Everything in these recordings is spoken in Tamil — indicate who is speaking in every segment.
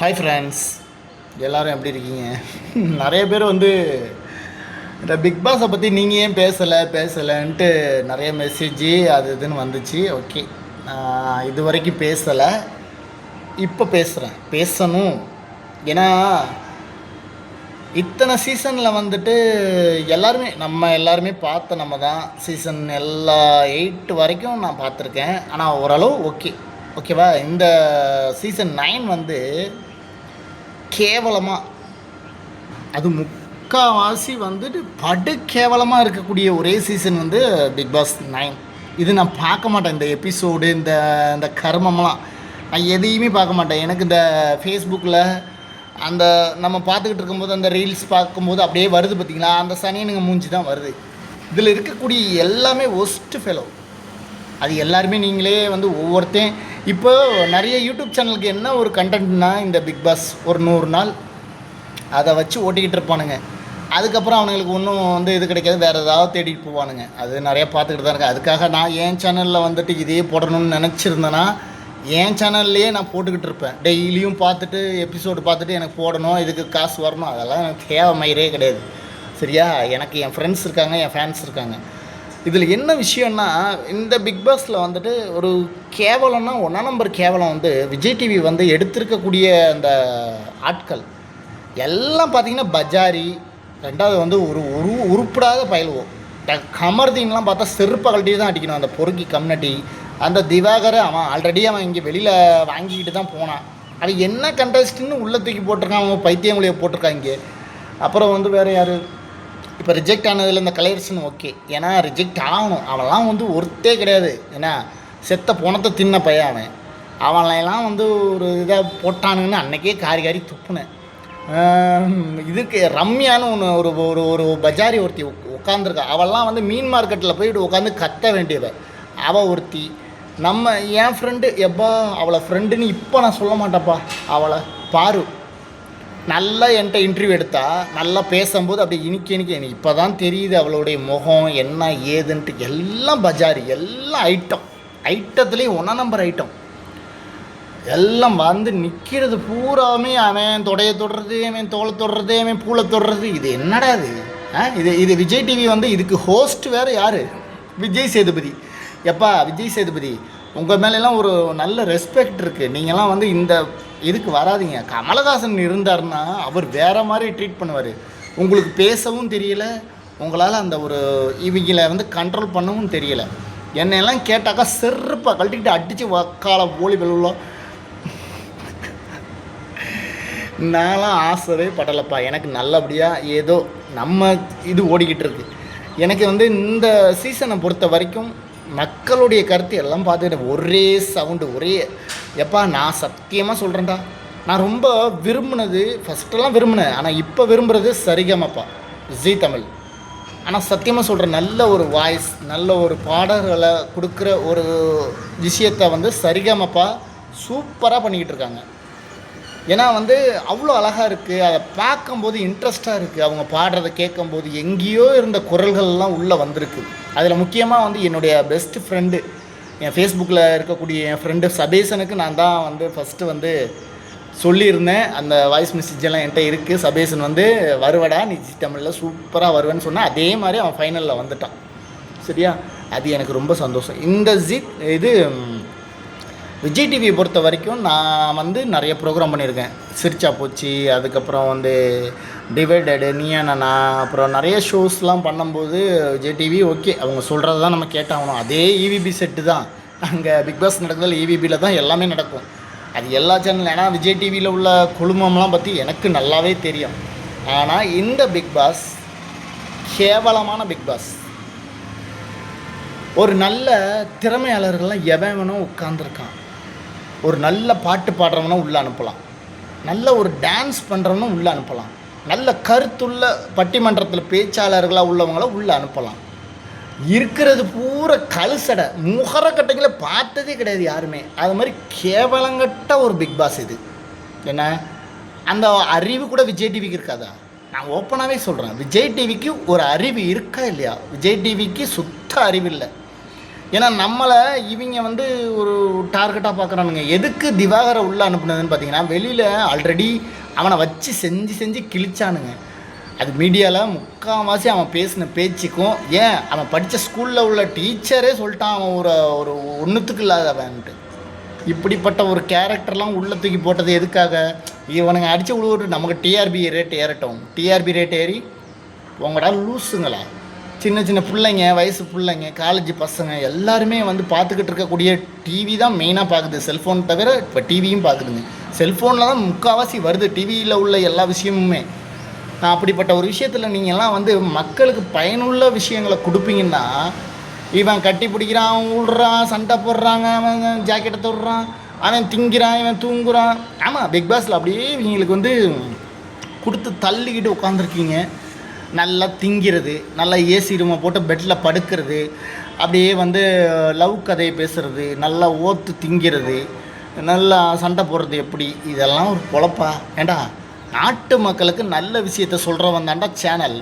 Speaker 1: ஹாய் ஃப்ரெண்ட்ஸ் எல்லோரும் எப்படி இருக்கீங்க? நிறைய பேர் வந்து இந்த பிக் பாஸை பற்றி நீங்கள் ஏன் பேசலை பேசலைன்ட்டு நிறைய மெசேஜி அது இதுன்னு வந்துச்சு. ஓகே இது வரைக்கும் பேசலை. இப்போ பேசுகிறேன் பேசணும். ஏன்னா இத்தனை சீசனில் வந்துட்டு எல்லாருமே நம்ம எல்லாருமே பார்த்த நம்ம தான் சீசன் எல்லா எயிட் வரைக்கும் நான் பார்த்துருக்கேன். ஆனால் ஓரளவு ஓகே ஓகேவா இந்த சீசன் நைன் வந்து கேவலமாக அது முக்கால்வாசி வந்துட்டு படு கேவலமாக இருக்கக்கூடிய ஒரே சீசன் வந்து பிக் பாஸ் நைன் இது நான் பார்க்க மாட்டேன். இந்த எபிசோடு இந்த இந்த கர்மம்லாம். நான் எதையுமே பார்க்க மாட்டேன். எனக்கு இந்த ஃபேஸ்புக்கில் அந்த நம்ம பார்த்துக்கிட்டு இருக்கும்போது அந்த ரீல்ஸ் பார்க்கும்போது அப்படியே வருது பார்த்தீங்களா? அந்த சனியனுங்க மூஞ்சி தான் வருது. இதில் இருக்கக்கூடிய எல்லாமே ஒஸ்ட்டு ஃபெலோ அது எல்லாருமே நீங்களே வந்து ஒவ்வொருத்தையும் இப்போ நிறைய யூடியூப் சேனலுக்கு என்ன ஒரு கண்டென்ட்னா இந்த பிக் பாஸ் ஒரு நூறு நாள் அதை வச்சு ஓட்டிக்கிட்டு இருப்பானுங்க. அதுக்கப்புறம் அவனுங்களுக்கு ஒன்றும் வந்து இது கிடைக்காது வேறு ஏதாவது தேடிட்டு போவானுங்க. அது நிறையா பார்த்துக்கிட்டு தான் இருக்கேன். அதுக்காக நான் என் சேனலில் வந்துட்டு இதே போடணும்னு நினச்சிருந்தேன்னா என் சேனல்லையே நான் போட்டுக்கிட்டு இருப்பேன். டெய்லியும் பார்த்துட்டு எபிசோடு பார்த்துட்டு எனக்கு போடணும் இதுக்கு காசு வரணும் அதெல்லாம் எனக்கு தேவை மயிரே கிடையாது. சரியா? எனக்கு என் ஃப்ரெண்ட்ஸ் இருக்காங்க என் ஃபேன்ஸ் இருக்காங்க. இதில் என்ன விஷயம்னா இந்த பிக் பாஸில் வந்துட்டு ஒரு கேவலம்னா ஒன்றா நம்பர் கேவலம் வந்து விஜய் டிவி வந்து எடுத்திருக்கக்கூடிய அந்த ஆட்கள். எல்லாம் பார்த்தீங்கன்னா பஜாரி ரெண்டாவது வந்து ஒரு உரு உருப்படாத பயில்வோம் கமர்தீன்லாம் பார்த்தா செருப்பை கழட்டி தான் அடிக்கணும். அந்த பொறுக்கி கம்யூனிட்டி அந்த திவாகர் அவன் ஆல்ரெடி அவன் இங்கே வெளியில் வாங்கிக்கிட்டு தான் போனான். அது என்ன கண்டஸ்ட்னு உள்ளே தூக்கி போட்டிருக்கான் அவன் பைத்தியமொழியை போட்டிருக்காங்க அப்புறம் வந்து வேறு யார்? இப்போ ரிஜெக்ட் ஆனதில் இந்த கலையரசன் ஓகே ஏன்னா ரிஜெக்ட் ஆகணும். அவன்லாம் வந்து ஒருத்தே கிடையாது. ஏன்னா செத்த போனத்தை தின்ன பையன் அவன். அவனெல்லாம் வந்து ஒரு இதாக போட்டானுங்கன்னு அன்னைக்கே காரி காரி துப்புனேன். இதுக்கு ரம்யான்னு ஒன்று ஒரு ஒரு ஒரு பஜாரி ஒருத்தி உட்காந்துருக்கா அவள்லாம் வந்து மீன் மார்க்கெட்டில் போயிட்டு உட்காந்து கத்த வேண்டியவ. அவள் ஒருத்தி. நம்ம என் ஃப்ரெண்டு எப்பா அவளை ஃப்ரெண்டுன்னு இப்போ நான் சொல்ல மாட்டேப்பா அவளை பாரு. நல்லா என்கிட்ட இன்டர்வியூ எடுத்தா நல்லா பேசும்போது அப்படி இனிக்க இனிக்க எனக்கு இப்போ தான் தெரியுது அவளுடைய முகம் என்ன ஏதுன்ட்டு எல்லாம் பஜாரி எல்லாம் ஐட்டம் ஐட்டத்துலேயும் ஒன்றா நம்பர் ஐட்டம் எல்லாம் வந்து நிற்கிறது பூராமே அவன் தொடைய தொடுறது அவன் தோலை தொடுறது அவன் பூளை தொடுறது. இது என்னடா இது? ஆ இது இது விஜய் டிவி வந்து இதுக்கு ஹோஸ்ட் வேறு யார்? விஜய் சேதுபதி. எப்பா விஜய் சேதுபதி உங்கள் மேலெல்லாம் ஒரு நல்ல ரெஸ்பெக்ட் இருக்குது நீங்கள்லாம் வந்து இந்த இதுக்கு வராதீங்க. கமலஹாசன் இருந்தாருன்னா அவர் வேறு மாதிரி ட்ரீட் பண்ணுவார். உங்களுக்கு பேசவும் தெரியல உங்களால் அந்த ஒரு இவங்களை வந்து கண்ட்ரோல் பண்ணவும் தெரியல. என்னையெல்லாம் கேட்டாக்கா செருப்பாக கழட்டிக்கிட்டு அடித்து வக்கால போலி வெள்ளம் நான்லாம் ஆசைவே படலப்பா. எனக்கு நல்லபடியாக ஏதோ நம்ம இது ஓடிக்கிட்டு இருக்கு. எனக்கு வந்து இந்த சீசனை பொறுத்த வரைக்கும் மக்களுடைய கருத்து எல்லாம் பார்த்துக்கிட்டேன் ஒரே சவுண்டு ஒரே எப்பா நான் சத்தியமாக சொல்கிறேன்டா நான் ரொம்ப விரும்பினது ஃபஸ்ட்டெல்லாம் விரும்பினேன். ஆனால் இப்போ விரும்புகிறது சரிகமப்பா. ஜீ தமிழ். ஆனால் சத்தியமாக சொல்கிறேன் நல்ல ஒரு வாய்ஸ் நல்ல ஒரு பாடல்களை கொடுக்குற ஒரு விஷயத்தை வந்து சரிகமப்பா சூப்பராக பண்ணிக்கிட்டு இருக்காங்க. ஏன்னா வந்து அவ்வளோ அழகாக இருக்குது அதை பார்க்கும்போது இன்ட்ரெஸ்ட்டாக இருக்குது அவங்க பாடுறதை கேட்கும்போது எங்கேயோ இருந்த குரல்கள்லாம் உள்ளே வந்திருக்கு. அதில் முக்கியமாக வந்து என்னுடைய பெஸ்ட் ஃப்ரெண்டு என் ஃபேஸ்புக்கில் இருக்கக்கூடிய என் ஃப்ரெண்டு சபேசனுக்கு நான் தான் வந்து ஃபஸ்ட்டு வந்து சொல்லியிருந்தேன். அந்த வாய்ஸ் மெசேஜ் எல்லாம் என்கிட்ட இருக்குது சபேசன் வந்து வருவடா நீ ஜி தமிழில் சூப்பராக வருவேன்னு சொன்னால் அதே மாதிரி அவன் ஃபைனலில் வந்துட்டான். சரியா? அது எனக்கு ரொம்ப சந்தோஷம். இந்த ஜித் இது விஜய் டிவியை பொறுத்த வரைக்கும் நான் வந்து நிறைய ப்ரோக்ராம் பண்ணியிருக்கேன். சிரிச்சா போச்சு அதுக்கப்புறம் வந்து டிவைடடு நீயா நானா அப்புறம் நிறைய ஷோஸ்லாம் பண்ணும்போது விஜய் டிவி ஓகே அவங்க சொல்கிறது தான் நம்ம கேட்டாகணும். அதே இவிபி செட்டு தான். அங்கே பிக் பாஸ் இவிபியில் தான் எல்லாமே நடக்கும். அது எல்லா சேனல் ஏன்னா விஜய் டிவியில் உள்ள குழுமம்லாம் பற்றி எனக்கு நல்லாவே தெரியும். ஆனால் இந்த பிக் பாஸ் கேவலமான பிக் பாஸ் ஒரு நல்ல திறமையாளர்கள்லாம் எவன் வேணும் உட்காந்துருக்கான் ஒரு நல்ல பாட்டு பாடுறவனும் உள்ளே அனுப்பலாம். நல்ல ஒரு டான்ஸ் பண்ணுறவனும் உள்ளே அனுப்பலாம். நல்ல கருத்துள்ள பட்டிமன்றத்தில் பேச்சாளர்களாக உள்ளவங்கள உள்ளே அனுப்பலாம். இருக்கிறது பூரா கழுசடை முகரக்கட்டைகளை பார்த்ததே கிடையாது யாருமே. அது மாதிரி கேவலங்கட்ட ஒரு பிக் பாஸ் இது. என்ன? அந்த அறிவு கூட விஜய் டிவிக்கு இருக்காதா? நான் ஓப்பனாகவே சொல்கிறேன் விஜய் டிவிக்கு ஒரு அறிவு இருக்கா இல்லையா? விஜய் டிவிக்கு சுத்த அறிவு இல்லை. ஏன்னா நம்மளை இவங்க வந்து ஒரு டார்கெட்டாக பார்க்குறானுங்க எதுக்கு திவாகரை உள்ளே அனுப்புனதுன்னு பார்த்தீங்கன்னா வெளியில் ஆல்ரெடி அவனை வச்சு செஞ்சு செஞ்சு கிழிச்சானுங்க. அது மீடியாவில் முக்கால்வாசி அவன் பேசின பேச்சுக்கும் ஏன்? அவன் படித்த ஸ்கூலில் உள்ள டீச்சரே சொல்லிட்டான் அவன் ஒரு ஒரு ஒன்றுத்துக்கு இல்லாதவன்ட்டு. இப்படிப்பட்ட ஒரு கேரக்டர்லாம் உள்ளே தூக்கி போட்டது எதுக்காக? இவனுங்க அடித்து விழுவிட்டு நமக்கு டிஆர்பி ரேட் ஏறட்டும். டிஆர்பி ரேட் ஏறி உங்கடா லூஸுங்களா சின்ன சின்ன பிள்ளைங்க வயசு பிள்ளைங்க காலேஜ் பசங்க எல்லாருமே வந்து பார்த்துக்கிட்டு இருக்கக்கூடிய டிவி தான் மெயினாக பார்க்குது. செல்ஃபோன் தவிர இப்போ டிவியும் பார்க்குதுங்க. செல்ஃபோனில் தான் முக்கால்வாசி வருது. டிவியில் உள்ள எல்லா விஷயமுமே. நான் அப்படிப்பட்ட ஒரு விஷயத்தில் நீங்கள்லாம் வந்து மக்களுக்கு பயனுள்ள விஷயங்களை கொடுப்பீங்கன்னா இவன் கட்டி பிடிக்கிறான் அவன் விடுறான் சண்டை போடுறாங்க அவன் ஜாக்கெட்டை தொடுறான் அவன் திங்கிறான் இவன் தூங்குறான். ஆமாம் பிக் பாஸில் அப்படியே இவங்களுக்கு வந்து கொடுத்து தள்ளிக்கிட்டு உட்காந்துருக்கீங்க நல்லா திங்கிறது நல்லா ஏசி ரூமை போட்டு பெட்டில் படுக்கிறது அப்படியே வந்து லவ் கதையை பேசுகிறது நல்லா ஓத்து திங்கிறது நல்லா சண்டை போடுறது எப்படி? இதெல்லாம் ஒரு பொழப்பா ஏண்டா நாட்டு மக்களுக்கு நல்ல விஷயத்த சொல்கிறவன் தாண்டா சேனல்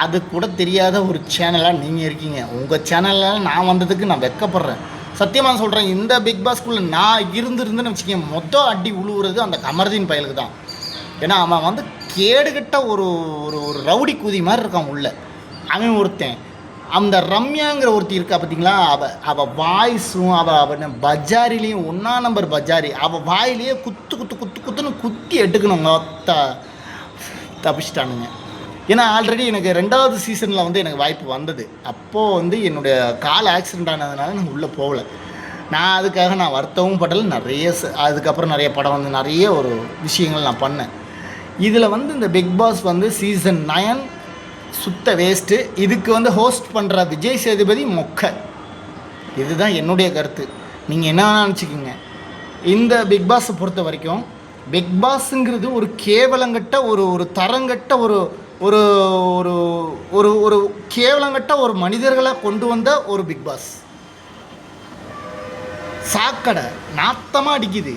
Speaker 1: அது கூட தெரியாத ஒரு சேனலாக நீங்கள் இருக்கீங்க. உங்கள் சேனலில் நான் வந்ததுக்கு நான் வெக்கப்படுறேன் சத்தியமாக சொல்கிறேன் இந்த பிக் பாஸ்குள்ளே நான் இருந்திருந்துன்னு வச்சுக்கேன் மொத்தம் அடி உழுவுறது அந்த கமர்தீன் பயலுக்கு தான். ஏன்னா அவன் வந்து கேடுகிட்ட ஒரு ஒரு ஒரு ரவுடி குதி மாதிரி இருக்கான் உள்ள. அவன் ஒருத்தன். அந்த ரம்யாங்கிற ஒருத்தி இருக்கா பார்த்தீங்களா அவ அவள் வாய்ஸும் அவள் அவன் பஜாரிலையும் ஒன்றா நம்பர் பஜாரி. அவள் வாயிலேயே குத்து குத்து குத்து குத்துன்னு குத்தி எடுக்கணும். மொத்த தப்பிச்சிட்டானுங்க. ஏன்னா ஆல்ரெடி எனக்கு ரெண்டாவது சீசனில் வந்து எனக்கு வாய்ப்பு வந்தது. அப்போது வந்து என்னுடைய கால் ஆக்சிடெண்ட் ஆனதுனால நான் உள்ளே போகல. நான் அதுக்காக நான் வருத்தவும் படலை. நிறைய அதுக்கப்புறம் நிறைய படம் வந்து நிறைய ஒரு விஷயங்கள் நான் பண்ணேன். இதில் வந்து இந்த பிக் பாஸ் வந்து சீசன் நயன் சுத்த வேஸ்ட்டு இதுக்கு வந்து ஹோஸ்ட் பண்ணுற விஜய் சேதுபதி மொக்க. இதுதான் என்னுடைய கருத்து. நீங்கள் என்ன நினச்சிக்கிங்க நினச்சிக்கோங்க. இந்த பிக் பாஸை பொறுத்த வரைக்கும் பிக் பாஸுங்கிறது ஒரு கேவலங்கட்ட ஒரு ஒரு தரங்கட்ட ஒரு ஒரு ஒரு ஒரு ஒரு கேவலங்கட்ட ஒரு மனிதர்களை கொண்டு வந்த ஒரு பிக் பாஸ் சாக்கடை நாத்தமாக அடிக்குது.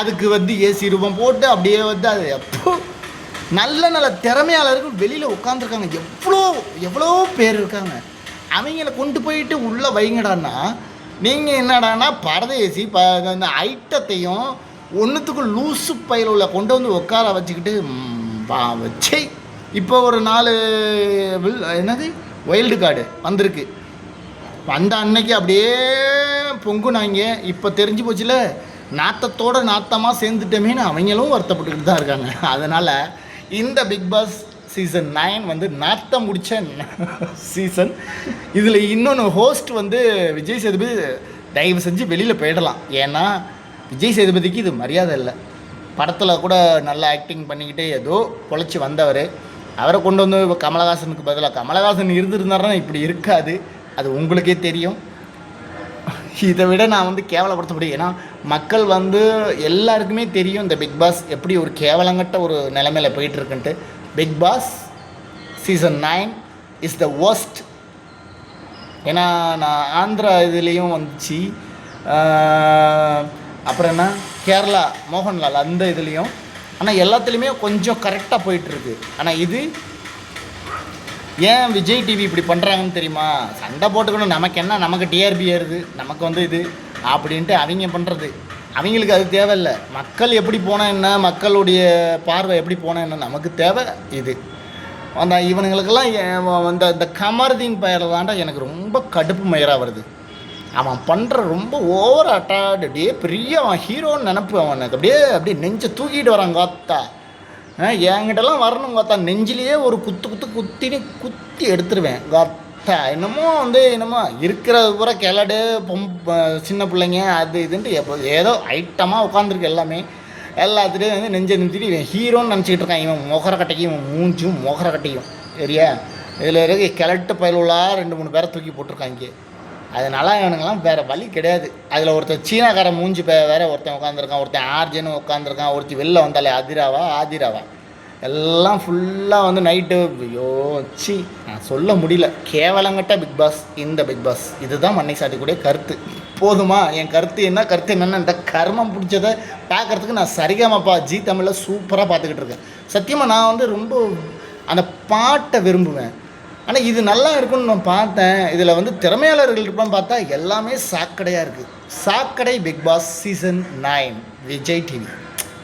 Speaker 1: அதுக்கு வந்து ஏசி ரூபம் போட்டு அப்படியே வந்து அது எப்போ நல்ல நல்ல திறமையாளர்கள் வெளியில் உட்காந்துருக்காங்க எவ்வளோ எவ்வளோ பேர் இருக்காங்க. அவங்கள கொண்டு போயிட்டு உள்ளே வைங்கடான்னா நீங்கள் என்னடான்னா பரதேசி ப அந்த ஐட்டத்தையும் ஒன்றுத்துக்கு லூசு பயில உள்ள கொண்டு வந்து உட்கார வச்சுக்கிட்டு வா வச்சே. இப்போ ஒரு நாலு வில் என்னது? வைல்டு கார்டு வந்திருக்கு. வந்த அன்னைக்கு அப்படியே பொங்குனாங்க. இப்போ தெரிஞ்சு போச்சுல? நாத்தத்தோட நாத்தமாக சேர்ந்துட்டோமேன்னு அவங்களும் வருத்தப்பட்டுக்கிட்டு தான் இருக்காங்க. அதனால் இந்த பிக் பாஸ் சீசன் நைன் வந்து நாத்தம் முடிச்ச சீசன் இதில் இன்னொன்று ஹோஸ்ட் வந்து விஜய் சேதுபதி தயவு செஞ்சு வெளியில் போயிடலாம். ஏன்னா விஜய் சேதுபதிக்கு இது மரியாதை இல்லை. படத்தில் கூட நல்லா ஆக்டிங் பண்ணிக்கிட்டு ஏதோ பொழைச்சி வந்தவர். அவரை கொண்டு வந்து இப்போ கமலஹாசனுக்கு பதிலாக கமலஹாசன் இருந்திருந்தாருன்னா இப்படி இருக்காது. அது உங்களுக்கே தெரியும். இதை விட நான் வந்து கேவலப்படுத்த முடியும். ஏன்னா மக்கள் வந்து எல்லாருக்குமே தெரியும் இந்த பிக் பாஸ் எப்படி ஒரு கேவலங்கட்ட ஒரு நிலைமையில் போயிட்டுருக்குன்ட்டு. Bigg Boss season nine is the worst ஏன்னா நான் ஆந்திரா இதுலேயும் வந்துச்சு. அப்புறம் என்ன? கேரளா மோகன்லால் அந்த இதுலேயும். ஆனால் எல்லாத்துலேயுமே கொஞ்சம் கரெக்டாக போயிட்டுருக்கு. ஆனால் இது ஏன் விஜய் டிவி இப்படி பண்ணுறாங்கன்னு தெரியுமா? சண்டை போட்டுக்கணும். நமக்கு என்ன? நமக்கு டிஆர்பி ஏறுது. நமக்கு வந்து இது அப்படின்ட்டு அவங்க பண்ணுறது அவங்களுக்கு அது தேவையில்லை. மக்கள் எப்படி போனால் என்ன மக்களுடைய பார்வை எப்படி போனால் என்ன நமக்கு தேவை இது. அந்த இவனுங்களுக்கெல்லாம் அந்த இந்த கமர்தீன் பெயரில் தாண்டா எனக்கு ரொம்ப கடுப்பு மயிராக வருது. அவன் பண்ணுற ரொம்ப ஓவர் அட்டாட் அப்படியே பெரிய அவன் ஹீரோன்னு நினப்பு அவனுக்கு அப்படியே அப்படியே நெஞ்சை தூக்கிட்டு வரான் காத்தா. என்கிட்டலாம் வரணும் காத்தா. நெஞ்சிலேயே ஒரு குத்து குத்து குத்தின்னு குத்தி எடுத்துருவேன் காத்தா என்னமோ வந்து என்னமோ இருக்கிறது பூரா கிளடு பொம் சின்ன பிள்ளைங்க அது இதுன்ட்டு எப்போ ஏதோ ஐட்டமாக உட்காந்துருக்கு எல்லாமே. எல்லாத்துலேயும் வந்து நெஞ்சை நிறுத்திட்டு இவன் ஹீரோன்னு நினச்சிக்கிட்டு இருக்கான். இவன் மொகர கட்டைக்கும் இவன் மூஞ்சும் மொகர கட்டையும். சரியா? இதில் இருக்க கிளட்டு பயலுள்ளா ரெண்டு மூணு பேரை தூக்கி போட்டிருக்காங்க அதனால இவனுங்கெல்லாம் வேறு வழி கிடையாது. அதில் ஒருத்தன் சீனாக்காரன் மூஞ்சி பே வேற ஒருத்தன் உட்காந்துருக்கான் ஒருத்தன் ஆர்ஜின்னு உட்காந்துருக்கான் ஒருத்தி வெளில வந்தாலே அதிராவா? ஆதிராவா? எல்லாம் ஃபுல்லாக வந்து நைட்டு யோசி நான் சொல்ல முடியல. கேவலங்கட்ட பிக் பாஸ் இந்த பிக் பாஸ் இதுதான் மண்ணை சாட்டிக்கூடிய கருத்து. போதுமா? என் கருத்து என்ன? கருத்து என்னென்ன இந்த கர்மம் பிடிச்சதை பார்க்கறதுக்கு நான் சரிகமப்பா. ஜி தமிழில் சூப்பராக பார்த்துக்கிட்டு இருக்கேன். சத்தியமாக நான் வந்து ரொம்ப அந்த பாட்டை விரும்புவேன். ஆனால் இது நல்லா இருக்கும்னு நான் பார்த்தேன். இதில் வந்து திறமையாளர்கள் இருப்பான்னு பார்த்தா எல்லாமே சாக்கடையாக இருக்குது சாக்கடை Bigg Boss season nine Vijay TV